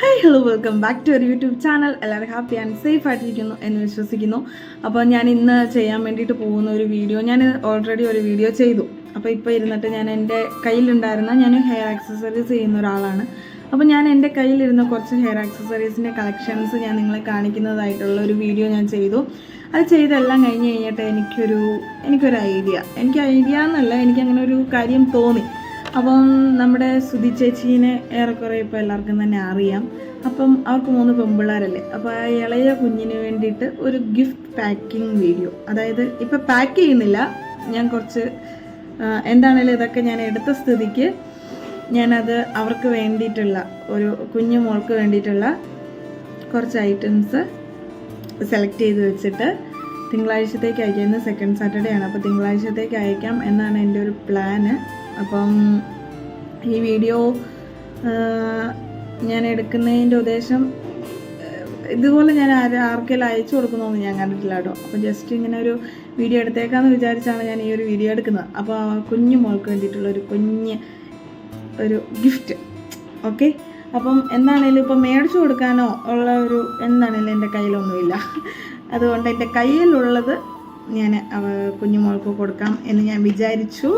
Hi hello welcome back to our YouTube channel എല്ലാവരും happy and safe ആയിട്ടിരിക്കുന്നു എന്ന് വിശ്വസിക്കുന്നു. അപ്പോൾ ഞാൻ ഇന്ന് ചെയ്യാൻ വേണ്ടിയിട്ട് പോകുന്ന ഒരു വീഡിയോ ഞാൻ ഓൾറെഡി ഒരു വീഡിയോ ചെയ്തു. അപ്പോൾ ഇപ്പോൾ ഇരുന്നിട്ട് ഞാൻ എന്റെ കയ്യിലുണ്ടായിരുന്ന ഞാൻ ഹെയർ ആക്സസറീസ് ചെയ്യുന്ന ഒരാളാണ്. അപ്പോൾ ഞാൻ എന്റെ കയ്യിലിരുന്ന കുറച്ച് ഹെയർ ആക്സസറീസിന്റെ കളക്ഷൻസ് ഞാൻ നിങ്ങളെ കാണിക്കുന്നതായിട്ടുള്ള ഒരു വീഡിയോ ഞാൻ ചെയ്തു. അത് ചെയ്തെല്ലാം കഴിഞ്ഞ് കഴിഞ്ഞിട്ട് എനിക്കൊരു എനിക്കൊരു ഐഡിയ എനിക്ക് ഐഡിയ എന്നല്ല എനിക്കങ്ങനെ ഒരു കാര്യം തോന്നി. അപ്പം നമ്മുടെ സുധി ചേച്ചീനെ ഏറെക്കുറെ ഇപ്പോൾ എല്ലാവർക്കും തന്നെ അറിയാം. അപ്പം അവർക്ക് മൂന്ന് പെമ്പിള്ളേരല്ലേ? അപ്പോൾ ആ ഇളയ കുഞ്ഞിന് വേണ്ടിയിട്ട് ഒരു ഗിഫ്റ്റ് പാക്കിംഗ് വീഡിയോ. അതായത് ഇപ്പം പാക്ക് ചെയ്യുന്നില്ല. ഞാൻ കുറച്ച് എന്താണേലും ഇതൊക്കെ ഞാൻ എടുത്ത സ്ഥിതിക്ക് ഞാനത് അവർക്ക് വേണ്ടിയിട്ടുള്ള ഒരു കുഞ്ഞു മോൾക്ക് വേണ്ടിയിട്ടുള്ള കുറച്ച് ഐറ്റംസ് സെലക്ട് ചെയ്ത് വെച്ചിട്ട് തിങ്കളാഴ്ചത്തേക്ക് അയക്കാം. ഇന്ന് സെക്കൻഡ് സാറ്റർഡേ ആണ്. അപ്പോൾ തിങ്കളാഴ്ചത്തേക്ക് അയക്കാം എന്നാണ് എന്റെ ഒരു പ്ലാന് അപ്പം ഈ വീഡിയോ ഞാൻ എടുക്കുന്നതിന്റെ ഉദ്ദേശം ഇതുപോലെ ഞാൻ ആര് ആർക്കെങ്കിലും അയച്ചു കൊടുക്കുന്നതൊന്നും ഞാൻ കണ്ടിട്ടില്ല കേട്ടോ. അപ്പോൾ ജസ്റ്റ് ഇങ്ങനെ ഒരു വീഡിയോ എടുത്തേക്കാന്ന് വിചാരിച്ചാണ് ഞാൻ ഈ ഒരു വീഡിയോ എടുക്കുന്നത്. അപ്പോൾ കുഞ്ഞു മോൾക്ക് വേണ്ടിയിട്ടുള്ള ഒരു കുഞ്ഞ് ഒരു ഗിഫ്റ്റ് ഓക്കെ? അപ്പം എന്താണേലും ഇപ്പം മേടിച്ചു കൊടുക്കാനോ ഉള്ള ഒരു എന്താണേലും എന്റെ കയ്യിലൊന്നുമില്ല. അതുകൊണ്ട് എന്റെ കയ്യിലുള്ളത് ഞാൻ കുഞ്ഞു മോൾക്ക് കൊടുക്കാം എന്ന് ഞാൻ വിചാരിച്ചു.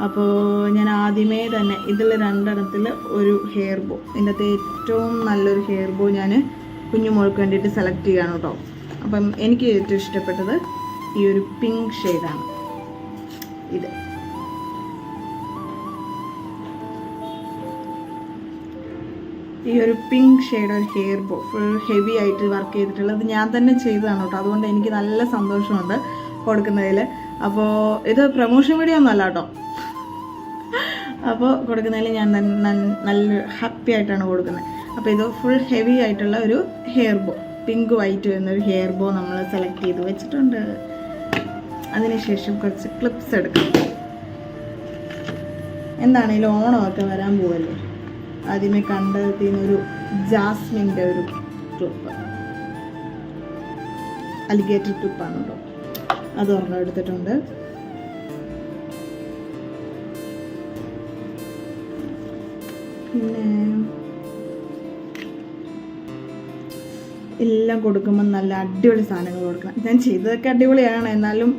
അപ്പോൾ ഞാൻ ആദ്യമേ തന്നെ ഇതിൽ രണ്ടെണ്ണത്തിൽ ഒരു ഹെയർ ബോ ഇതിന്റെ ഏറ്റവും നല്ലൊരു ഹെയർ ബോ ഞാൻ കുഞ്ഞുമോൾക്ക് വേണ്ടിയിട്ട് സെലക്ട് ചെയ്യാണ് കേട്ടോ. അപ്പം എനിക്ക് ഏറ്റവും ഇഷ്ടപ്പെട്ടത് ഈ ഒരു പിങ്ക് ഷെയ്ഡാണ് ഇത്. ഈ ഒരു പിങ്ക് ഷെയ്ഡ് ഒരു ഹെയർ ബോ ഫുൾ ഹെവി ആയിട്ട് വർക്ക് ചെയ്തിട്ടുള്ളത് ഞാൻ തന്നെ ചെയ്തതാണ് കേട്ടോ. അതുകൊണ്ട് എനിക്ക് നല്ല സന്തോഷമുണ്ട് കൊടുക്കുന്നതിൽ അപ്പോൾ ഇത് പ്രൊമോഷൻ വീഡിയോ ഒന്നും കേട്ടോ. അപ്പോൾ കൊടുക്കുന്നതിൽ ഞാൻ നല്ല ഹാപ്പി ആയിട്ടാണ് കൊടുക്കുന്നത്. അപ്പോൾ ഇത് ഫുൾ ഹെവി ആയിട്ടുള്ള ഒരു ഹെയർ ബോ പിങ്ക് വൈറ്റ് എന്നൊരു ഹെയർ ബോ നമ്മൾ സെലക്ട് ചെയ്ത് വെച്ചിട്ടുണ്ട്. അതിനുശേഷം കുറച്ച് ക്ലിപ്സ് എടുക്കാം. എന്താണേലും ഓണമൊക്കെ വരാൻ പോവല്ലേ? ആദ്യമേ കണ്ടതിനൊരു ജാസ്മിന്റെ ഒരു ക്ലിപ്പ് അലിഗേറ്റർ ക്ലിപ്പാണ് കേട്ടോ അത് ഒരെണ്ണം എടുത്തിട്ടുണ്ട്. പിന്നെ എല്ലാം കൊടുക്കുമ്പോൾ നല്ല അടിപൊളി സാധനങ്ങൾ കൊടുക്കണം. ഞാൻ ചെയ്തതൊക്കെ അടിപൊളിയാണ്. എന്നാലും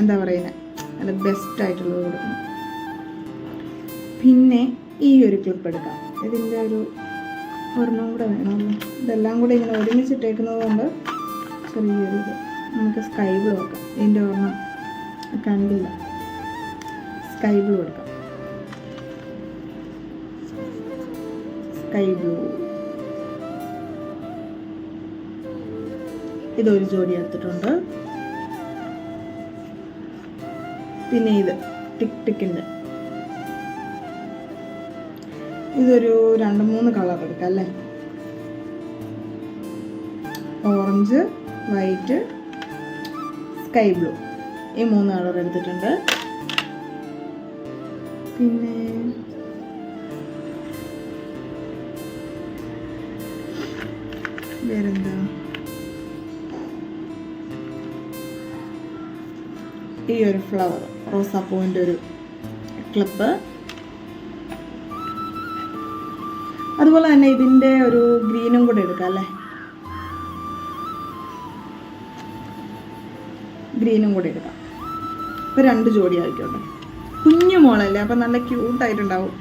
എന്താ പറയുന്നത് നല്ല ബെസ്റ്റ് ആയിട്ടുള്ളത് കൊടുക്കണം. പിന്നെ ഈ ഒരു ക്ലിപ്പ് എടുക്കാം. ഇതിന്റെ ഒരു ഒരെണ്ണം കൂടെ വേണമല്ലോ ഇതെല്ലാം കൂടെ ഇങ്ങനെ ഒരുമിച്ചിട്ടേക്കുന്നത് കൊണ്ട് ചെറിയൊരു നമുക്ക് സ്കൈ ബ്ലൂ വെക്കാം ഇതിന്റെ ഒരെണ്ണം കണ്ടില്ല. സ്കൈ ബ്ലൂ എടുക്കാം. ബ്ലൂ ഇതൊരു ജോഡി എടുത്തിട്ടുണ്ട്. പിന്നെ ഇത് ടിക് ടിക്കിന്റെ ഇതൊരു രണ്ട് മൂന്ന് കളർ എടുക്കാം അല്ലേ? Orange white sky blue. ഈ മൂന്ന് കളർ എടുത്തിട്ടുണ്ട്. പിന്നെ വേറെന്താ ഈ ഒരു ഫ്ലവർ റോസാപ്പൂവിന്റെ ഒരു ക്ലിപ്പ് അതുപോലെ തന്നെ ഇതിന്റെ ഒരു ഗ്രീനും കൂടെ എടുക്കാം അല്ലേ? ഗ്രീനും കൂടെ എടുക്കാം. ഇപ്പോൾ രണ്ട് ജോഡി ആയിക്കോട്ടെ. കുഞ്ഞു മോളല്ലേ അപ്പം നല്ല ക്യൂട്ടായിട്ടുണ്ടാവും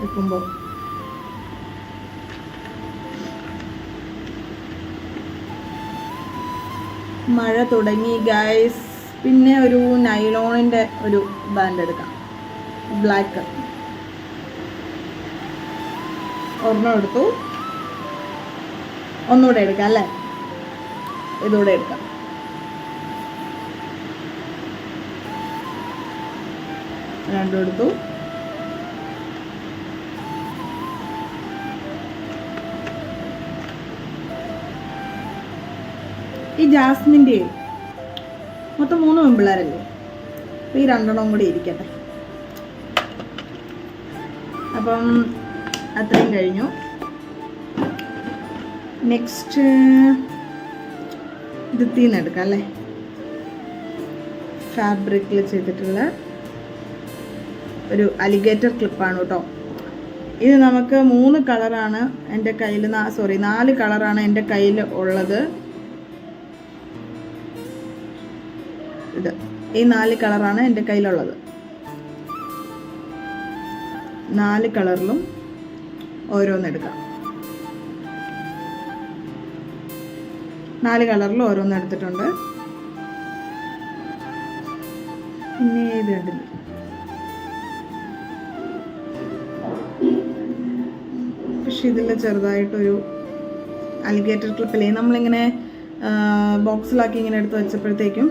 വെക്കുമ്പോൾ മഴ തുടങ്ങി ഗൈസ് പിന്നെ ഒരു നൈലോണിന്റെ ഒരു ബാൻഡ് എടുക്കാം. ബ്ലാക്ക് ഒരെണ്ണം എടുത്തു. ഒന്നുകൂടെ എടുക്കാം അല്ലേ? ഇതുകൂടെ എടുക്കാം. രണ്ടും എടുത്തു. ഈ ജാസ്മിന്റെ മൊത്തം മൂന്ന് പെൺപിള്ളേരല്ലേ അപ്പോൾ ഈ രണ്ടെണ്ണം കൂടി ഇരിക്കട്ടെ. അപ്പം അത്രയും കഴിഞ്ഞു. നെക്സ്റ്റ് ഇത് തീന്ന് എടുക്കാം അല്ലേ? ഫാബ്രിക്കിൽ ചെയ്തിട്ടുള്ള ഒരു അലിഗേറ്റർ ക്ലിപ്പാണ് കേട്ടോ. ഇത് നമുക്ക് മൂന്ന് കളറാണ് എന്റെ കയ്യിൽ സോറി നാല് കളറാണ് എന്റെ കയ്യിൽ ഉള്ളത്. ഇത്. ഈ നാല് കളറാണ് എന്റെ കയ്യിലുള്ളത്. നാല് കളറിലും ഓരോന്നെടുക്കാം നാല് കളറിൽ ഓരോന്ന് എടുത്തിട്ടുണ്ട്. പിന്നെ ഇത് കണ്ടില്ല? പക്ഷെ ഇതിൽ ചെറുതായിട്ടൊരു അലിഗേറ്റർ ക്ലിപ്പില്ലേ നമ്മളിങ്ങനെ ബോക്സിലാക്കി ഇങ്ങനെ എടുത്ത് വെച്ചപ്പോഴത്തേക്കും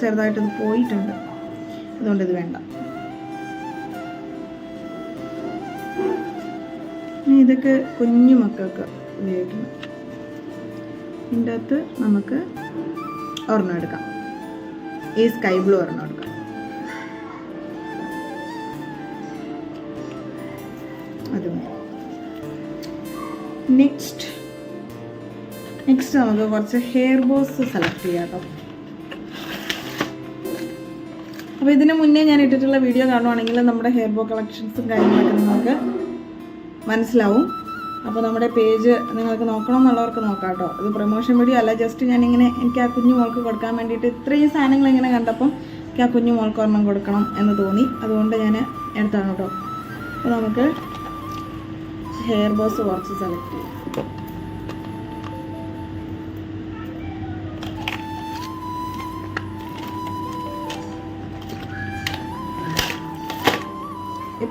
ചെറുതായിട്ടത് പോയിട്ടുണ്ട്. അതുകൊണ്ട് ഇത് വേണ്ട. ഇതൊക്കെ കുഞ്ഞു മക്കൾക്ക് ഉപയോഗിക്കണം. ഇതിന്റെ അകത്ത് നമുക്ക് ഒരെണ്ണം എടുക്കാം. ഈ സ്കൈ ബ്ലൂ ഒരെണ്ണം എടുക്കാം. നെക്സ്റ്റ് നെക്സ്റ്റ് നമുക്ക് കുറച്ച് ഹെയർ ബോസ് സെലക്ട് ചെയ്യാം കേട്ടോ. അപ്പോൾ ഇതിന് മുന്നേ ഞാൻ ഇട്ടിട്ടുള്ള വീഡിയോ കാണുവാണെങ്കിൽ നമ്മുടെ ഹെയർ ബോ കളക്ഷൻസും കാര്യങ്ങളൊക്കെ നിങ്ങൾക്ക് മനസ്സിലാവും. അപ്പോൾ നമ്മുടെ പേജ് നിങ്ങൾക്ക് നോക്കണം എന്നുള്ളവർക്ക് നോക്കാം കേട്ടോ ഇത് പ്രൊമോഷൻ വീഡിയോ അല്ല ജസ്റ്റ് ഞാനിങ്ങനെ എനിക്ക് ആ കുഞ്ഞു മോൾക്ക് കൊടുക്കാൻ വേണ്ടിയിട്ട് ഇത്രയും സാധനങ്ങൾ ഇങ്ങനെ കണ്ടപ്പം എനിക്ക് ആ കുഞ്ഞു മോൾക്ക് ഒരെണ്ണം കൊടുക്കണം എന്ന് തോന്നി. അതുകൊണ്ട് ഞാൻ എടുത്താണ് കേട്ടോ അപ്പോൾ നമുക്ക് ഹെയർ ബോസ് കുറച്ച് സെലക്ട് ചെയ്യാം.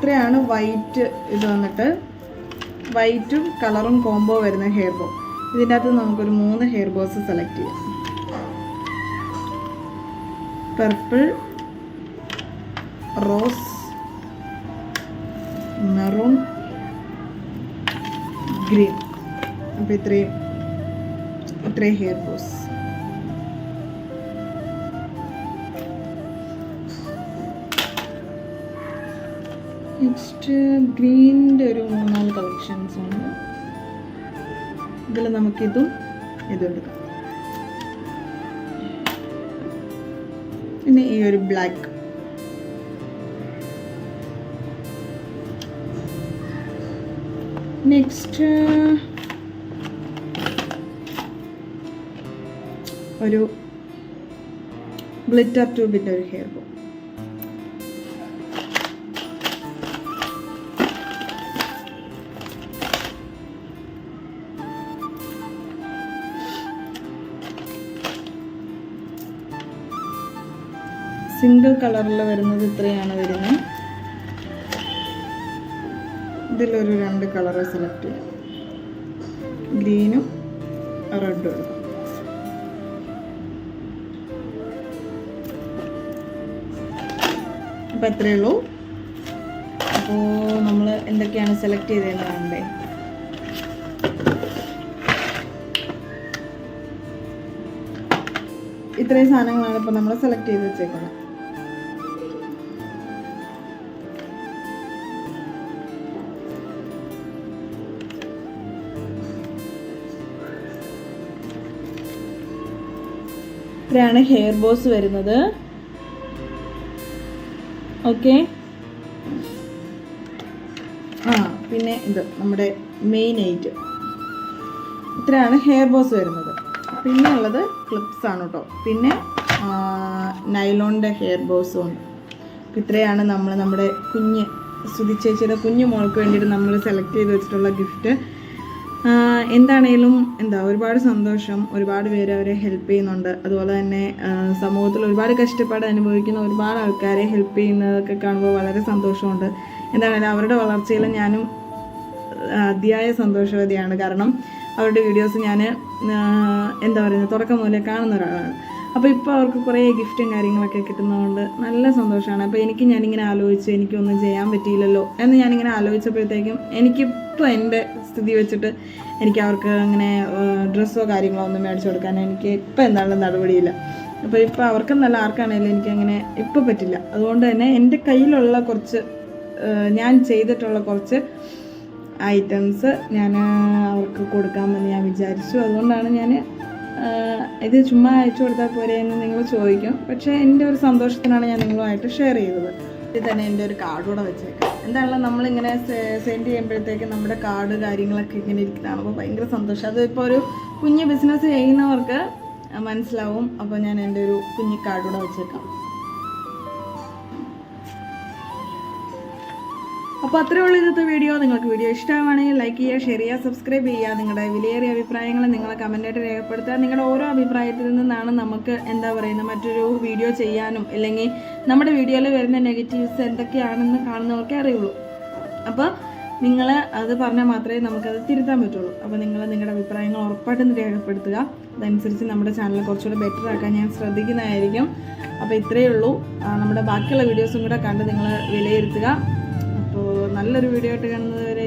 ഇത്രയാണ് വൈറ്റ് ഇത് വന്നിട്ട്. വൈറ്റും കളറും കോംബോ വരുന്ന ഹെയർ ബോ ഇതിന്റെ അകത്ത് നമുക്കൊരു മൂന്ന് ഹെയർ ബോസ് സെലക്ട് ചെയ്യാം. പർപ്പിൾ റോസ് മെറൂൺ ഗ്രീൻ അപ്പോൾ ഇത്രയും ഇത്രയും ഹെയർ ബോസ് നെക്സ്റ്റ് ഗ്രീനിന്റെ ഒരു മൂന്നാൽ കളക്ഷൻസ് ഉണ്ട്. ഇതിൽ നമുക്കിതും ഇതും എടുക്കാം പിന്നെ ഈ ഒരു ബ്ലാക്ക് നെക്സ്റ്റ് ഒരു ബ്ലിറ്റർ ട്യൂബിന്റെ ഒരു ഹെയർ ബോ സിംഗിൾ കളറിൽ വരുന്നത് ഇത്രയാണ് വരുന്നത്. ഇതിലൊരു രണ്ട് കളർ സെലക്ട് ചെയ്യാം. ഗ്രീനും റെഡും അപ്പം എത്രയേ ഉള്ളൂ. അപ്പോൾ നമ്മൾ എന്തൊക്കെയാണ് സെലക്ട് ചെയ്തതെന്ന് കാണണ്ടേ ഇത്രയും സാധനങ്ങളാണ് ഇപ്പോൾ നമ്മൾ സെലക്ട് ചെയ്ത് വെച്ചേക്കുന്നത്. ഇത്രയാണ് ഹെയർ ബോസ് വരുന്നത്? ഓക്കെ ആ പിന്നെ ഇത് നമ്മുടെ മെയിൻ ഐറ്റ് ഇത്രയാണ് ഹെയർ ബോസ് വരുന്നത്. പിന്നെ ഉള്ളത് ക്ലിപ്സ് ആണ് കേട്ടോ പിന്നെ നൈലോണിന്റെ ഹെയർ ബോസും ഉണ്ട്. ഇത്രയാണ് നമ്മൾ നമ്മുടെ കുഞ്ഞ് സുധി ചേച്ചിയുടെ കുഞ്ഞു മോൾക്ക് വേണ്ടിയിട്ട് നമ്മൾ സെലക്ട് ചെയ്ത് വെച്ചിട്ടുള്ള ഗിഫ്റ്റ് എന്താണേലും എന്താ ഒരുപാട് സന്തോഷം ഒരുപാട് പേര് അവരെ ഹെൽപ്പ് ചെയ്യുന്നുണ്ട്. അതുപോലെ തന്നെ സമൂഹത്തിൽ ഒരുപാട് കഷ്ടപ്പാട് അനുഭവിക്കുന്ന ഒരുപാട് ആൾക്കാരെ ഹെൽപ്പ് ചെയ്യുന്നതൊക്കെ കാണുമ്പോൾ വളരെ സന്തോഷമുണ്ട്. എന്താണേലും അവരുടെ വളർച്ചയിൽ ഞാനും അതിയായ സന്തോഷവതിയാണ്. കാരണം അവരുടെ വീഡിയോസ് ഞാൻ എന്താ പറയുന്നത് തുടക്കം മുതലേ കാണുന്ന ഒരാളാണ്. അപ്പോൾ ഇപ്പോൾ അവർക്ക് കുറേ ഗിഫ്റ്റും കാര്യങ്ങളൊക്കെ കിട്ടുന്നതുകൊണ്ട് നല്ല സന്തോഷമാണ്. അപ്പോൾ എനിക്ക് ഞാനിങ്ങനെ ആലോചിച്ചു എനിക്കൊന്നും ചെയ്യാൻ പറ്റിയില്ലല്ലോ എന്ന് ഞാനിങ്ങനെ ആലോചിച്ചപ്പോഴത്തേക്കും എനിക്കിപ്പോൾ എന്റെ സ്ഥിതി വെച്ചിട്ട് എനിക്ക് അവർക്ക് അങ്ങനെ ഡ്രസ്സോ കാര്യങ്ങളോ ഒന്നും മേടിച്ചു കൊടുക്കാൻ എനിക്ക് ഇപ്പോൾ എന്താണെന്ന് നടപടിയില്ല. അപ്പോൾ ഇപ്പോൾ അവർക്കും നല്ല ആർക്കാണെങ്കിലും എനിക്കങ്ങനെ ഇപ്പോൾ പറ്റില്ല. അതുകൊണ്ട് തന്നെ എന്റെ കയ്യിലുള്ള കുറച്ച് ഞാൻ ചെയ്തിട്ടുള്ള കുറച്ച് ഐറ്റംസ് ഞാൻ അവർക്ക് കൊടുക്കാമെന്ന് ഞാൻ വിചാരിച്ചു. അതുകൊണ്ടാണ് ഞാൻ ഇത് ചുമ്മാ അയച്ചു കൊടുത്താൽ പോരെ എന്ന് നിങ്ങൾ ചോദിക്കും. പക്ഷേ എന്റെ ഒരു സന്തോഷത്തിനാണ് ഞാൻ നിങ്ങളുമായിട്ട് ഷെയർ ചെയ്തത്. ഇത് തന്നെ എന്റെ ഒരു കാർഡ് കൂടെ വെച്ചേക്കാം. എന്താണല്ലോ നമ്മളിങ്ങനെ സെൻഡ് ചെയ്യുമ്പോഴത്തേക്ക് നമ്മുടെ കാർഡ് കാര്യങ്ങളൊക്കെ ഇങ്ങനെ ഇരിക്കുന്നതാണ്. അപ്പോൾ ഭയങ്കര സന്തോഷം. അതിപ്പോൾ ഒരു കുഞ്ഞ് ബിസിനസ് ചെയ്യുന്നവർക്ക് മനസ്സിലാവും. അപ്പോൾ ഞാൻ എന്റെ ഒരു കുഞ്ഞു കാർഡ് കൂടെ വെച്ചേക്കാം. അപ്പോൾ അത്രേ ഉള്ളൂ ഇന്നത്തെ വീഡിയോ നിങ്ങൾക്ക് വീഡിയോ ഇഷ്ടമാണെങ്കിൽ ലൈക്ക് ചെയ്യുക ഷെയർ ചെയ്യുക സബ്സ്ക്രൈബ് ചെയ്യുക. നിങ്ങളുടെ വിലയേറിയ അഭിപ്രായങ്ങൾ നിങ്ങളെ കമന്റായിട്ട് രേഖപ്പെടുത്തുക. നിങ്ങളുടെ ഓരോ അഭിപ്രായത്തിൽ നിന്നാണ് നമുക്ക് എന്താ പറയുന്നത് മറ്റൊരു വീഡിയോ ചെയ്യാനും അല്ലെങ്കിൽ നമ്മുടെ വീഡിയോയിൽ വരുന്ന നെഗറ്റീവ്സ് എന്തൊക്കെയാണെന്ന് കാണുന്നവർക്കേ അറിയുള്ളൂ. അപ്പോൾ നിങ്ങൾ അത് പറഞ്ഞാൽ മാത്രമേ നമുക്കത് തിരുത്താൻ പറ്റുള്ളൂ. അപ്പോൾ നിങ്ങൾ നിങ്ങളുടെ അഭിപ്രായങ്ങൾ ഉറപ്പായിട്ടും രേഖപ്പെടുത്തുക. അതനുസരിച്ച് നമ്മുടെ ചാനൽ കുറച്ചുകൂടെ ബെറ്റർ ആക്കാൻ ഞാൻ ശ്രദ്ധിക്കുന്നതായിരിക്കും. അപ്പോൾ ഇത്രയേ ഉള്ളൂ. നമ്മുടെ ബാക്കിയുള്ള വീഡിയോസും കൂടെ കണ്ട് നിങ്ങൾ വിലയിരുത്തുക. നല്ലൊരു വീഡിയോ ആയിട്ട് കാണുന്നത് വരെ